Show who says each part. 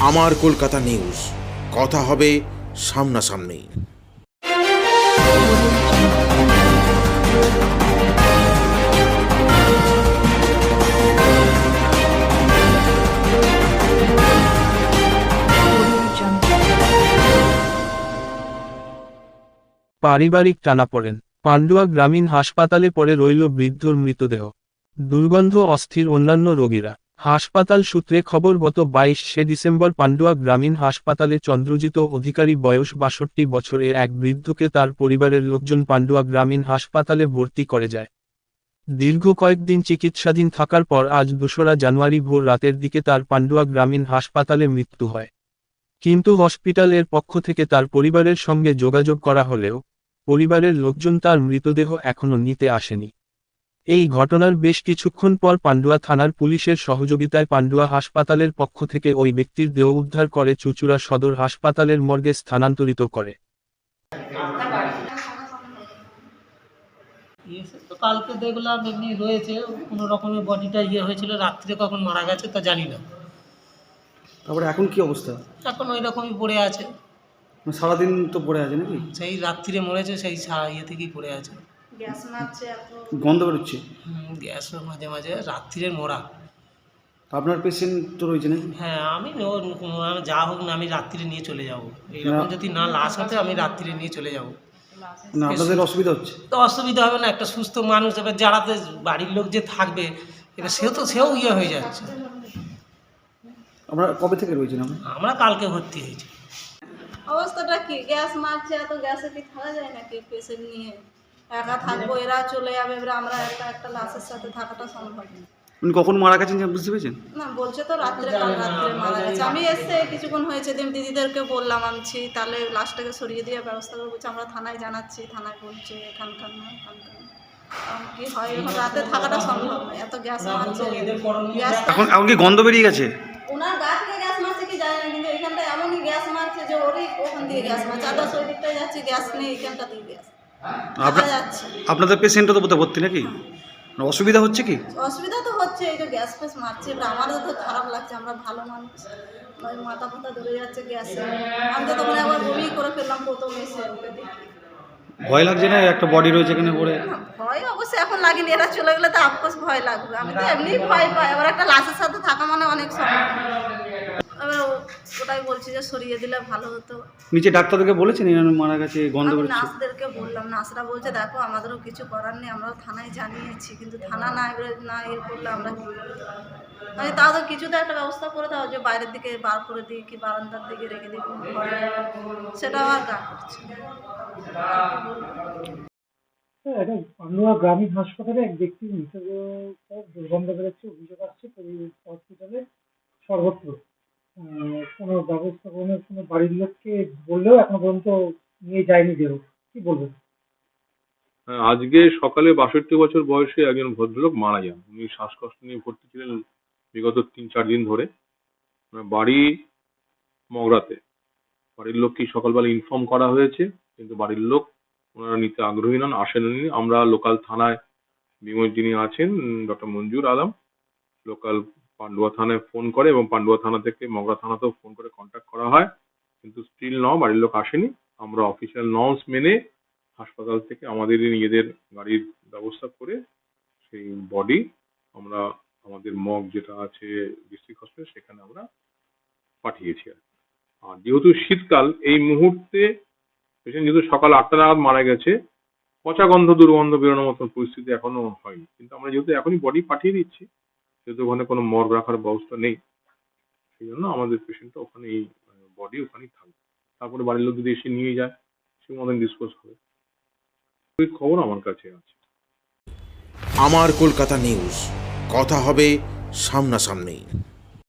Speaker 1: আমার কলকাতা নিউজ। কথা হবে সামনাসামনি।
Speaker 2: পারিবারিক টানাপড়েন পান্ডুয়া গ্রামীণ হাসপাতালে পড়ে রইল বৃদ্ধর মৃতদেহ। দুর্গন্ধ অস্থির অন্যান্য রোগীরা। হাসপাতাল সূত্রে খবর, গত বাইশে ডিসেম্বর পান্ডুয়া গ্রামীণ হাসপাতালে চন্দ্রজিত অধিকারী বয়স বাষট্টি বছরের এক বৃদ্ধকে তার পরিবারের লোকজন পান্ডুয়া গ্রামীণ হাসপাতালে ভর্তি করে যায়। দীর্ঘ কয়েকদিন চিকিৎসাধীন থাকার পর আজ দোসরা জানুয়ারি ভোর রাতের দিকে তার পান্ডুয়া গ্রামীণ হাসপাতালে মৃত্যু হয়। কিন্তু হসপিটালের পক্ষ থেকে তার পরিবারের সঙ্গে যোগাযোগ করা হলেও পরিবারের লোকজন তার মৃতদেহ এখনও নিতে আসেনি। এই ঘটনার বেশ কিছুক্ষণ পর পান্ডুয়া থানার পুলিশের সহযোগিতায় পান্ডুয়া হাসপাতালের পক্ষ থেকে ওই ব্যক্তির দেহ উদ্ধার করে চুচুড়া সদর হাসপাতালের মর্গে স্থানান্তরিত করে।
Speaker 3: তো কালকে দেখলাম এমনি রয়েছে কোনো রকমের বডিটা ইয়ে হয়েছিল রাত্রে কখন মারা গেছে তা জানি না।
Speaker 4: তারপরে এখন কি অবস্থা?
Speaker 3: এখন ওই রকমই পড়ে আছে।
Speaker 4: মানে সারাদিন তো পড়ে আছে নাকি?
Speaker 3: সেই রাত্রিরে মরেছে সেই ইয়ে থেকেই পড়ে আছে।
Speaker 4: গন্ধ বেরোচ্ছে?
Speaker 3: গ্যাস মাঝে মাঝে রাত্রিরে মরা।
Speaker 4: তা আপনার পেশেন্ট তো রয়েছে নাকি?
Speaker 3: হ্যাঁ আমি যা হোক না আমি রাত্রিরে নিয়ে চলে যাব। এইরকম যদি না লাশ হতে আমি রাত্রিরে নিয়ে চলে যাব।
Speaker 4: না আপনাদের অসুবিধা হচ্ছে?
Speaker 3: তো অসুবিধা হবে না একটা সুস্থ মানুষ এবার যারা তো বাড়ির লোক যে থাকবে এবার সেও তো সেও ইয়ে হয়ে যাচ্ছে।
Speaker 4: আমরা কবে থেকে রয়েছেন
Speaker 3: আমরা কালকে ভর্তি হয়েছি।
Speaker 5: অবস্থাটা কি? গ্যাস মারছে এত গ্যাসে কি থাকা যায় নাকি পেশেন্ট নিয়ে? একা থাকব এরা চলে যাবে এবার আমরা একটা একটা লাশের সাথে থাকাটা সম্ভব না।
Speaker 4: উনি কখন মারা গেছেন বুঝতে পেরেছেন?
Speaker 5: না বলছে তো রাত্রে কাল রাত্রে মারা গেছে। আমি এসে কিছুক্ষণ হয়েছে দিন দিদিদেরকে বললাম আনছি তাহলে লাশটাকে সরিয়ে দিয়ে ব্যবস্থা করে বলছে আমরা থানায় জানাচ্ছি থানায় বলছে এখানকার না এখানকার এখন কি হয় এখন রাতে থাকাটা সম্ভব নয় এত গ্যাস মারছে। গ্যাস
Speaker 4: এখন এখন কি গন্ধ বেরিয়ে গেছে?
Speaker 5: ওনার গা থেকে গ্যাস মারছে কি জানি না কিন্তু এখানটায় এমনই গ্যাস মারছে যে ওরই ওখান দিয়ে গ্যাস মারছে। আদা ওই দিকটায় যাচ্ছে গ্যাস নেই এখানটা দিয়ে গ্যাস।
Speaker 4: আপনাদের পেশেন্টও তো বোধহয় ভর্তি নাকি? অসুবিধা হচ্ছে কি?
Speaker 5: অসুবিধা তো হচ্ছে এই যে গ্যাস ফ্যাস মারছে এবার আমারও তো খারাপ লাগছে আমরা ভালো মানুষ। মাথা ফাতা ধরে যাচ্ছে গ্যাসে। আমি তো তখন একবার বমি করে ফেললাম প্রথম এসে
Speaker 4: ভয় লাগছে না? একটা বডি রয়েছে এখানে পড়ে।
Speaker 5: ভয় অবশ্যই এখন লাগেনি এরা চলে গেলে তো আফকোর্স ভয় লাগবে। আমি তো এমনি ভয় পাই আবার একটা লাশের সাথে থাকা মানে অনেক সময়। এবার ওটাই বলছি যে সরিয়ে দিলে ভালো হতো
Speaker 4: নিচে ডাক্তারদেরকে বলেছেন মারা গেছে গন্ধ
Speaker 5: আমি নার্সদেরকে বললাম নার্সরা বলছে দেখো আমাদেরও কিছু করার নেই আমরাও থানায় জানিয়েছি কিন্তু থানা না এবারে না ইয়ে করলে আমরা কি করব? আমি তাও তো কিছু তো একটা ব্যবস্থা করে দাও যে বাইরের দিকে বার করে দিই কি বারান্দার দিকে রেখে দিই কোনো ঘরে সেটাও আর গা করছে না।
Speaker 6: হ্যাঁ, এটা পান্ডুয়া গ্রামীণ হাসপাতালে এক ব্যক্তির মৃতদেহ দুর্গন্ধ বেরোচ্ছে অভিযোগ আসছে পরি- হসপিটালে সর্বত্র ব্যবস্থা কোনো কোনো বাড়ির লোককে বললেও এখনও পর্যন্ত নিয়ে যায়নি দেহ কি বলবেন
Speaker 7: হ্যাঁ, আজকে সকালে বাষট্টি বছর বয়সে একজন ভদ্রলোক মারা যান। উনি শ্বাসকষ্ট নিয়ে ভর্তি ছিলেন বিগত তিন চার দিন ধরে। ওনার বাড়ি মগরাতে। বাড়ির লোককে সকালবেলা ইনফর্ম করা হয়েছে কিন্তু বাড়ির লোক ওনারা নিতে আগ্রহী নন আসেননি আমরা লোকাল থানায় বিমল যিনি আছেন ডক্টর মঞ্জুর আলম লোকাল পান্ডুয়া থানায় ফোন করে এবং পান্ডুয়া থানা থেকে মগরা থানাতেও ফোন করে কন্ট্যাক্ট করা হয়। কিন্তু স্টিল ন বাড়ির লোক আসেনি। আমরা অফিসিয়াল নর্মস মেনে হাসপাতাল থেকে আমাদেরই নিজেদের গাড়ির ব্যবস্থা করে সেই বডি আমরা আমাদের মগ যেটা আছে ডিস্ট্রিক্ট হসপিটাল সেখানে আমরা পাঠিয়েছি আর যেহেতু শীতকাল, এই মুহূর্তে পেশেন্ট যেহেতু সকাল আটটা নাগাদ মারা গেছে, পচা গন্ধ, দুর্গন্ধ বেরোনোর মতন পরিস্থিতি এখনও হয়নি। কিন্তু আমরা যেহেতু এখনই বডি পাঠিয়ে দিচ্ছি যেহেতু ওখানে কোনো মর্গ রাখার ব্যবস্থা নেই। সেই জন্য আমাদের পেশেন্টটা ওখানে এই বডি ওখানেই থাকবে। তারপরে বাড়ির লোক যদি এসে নিয়ে যায়, সে মতন ডিসপোজ হবে। ওই খবর আমার কাছে আছে।
Speaker 1: আমার কলকাতা নিউজ কথা হবে সামনাসামনি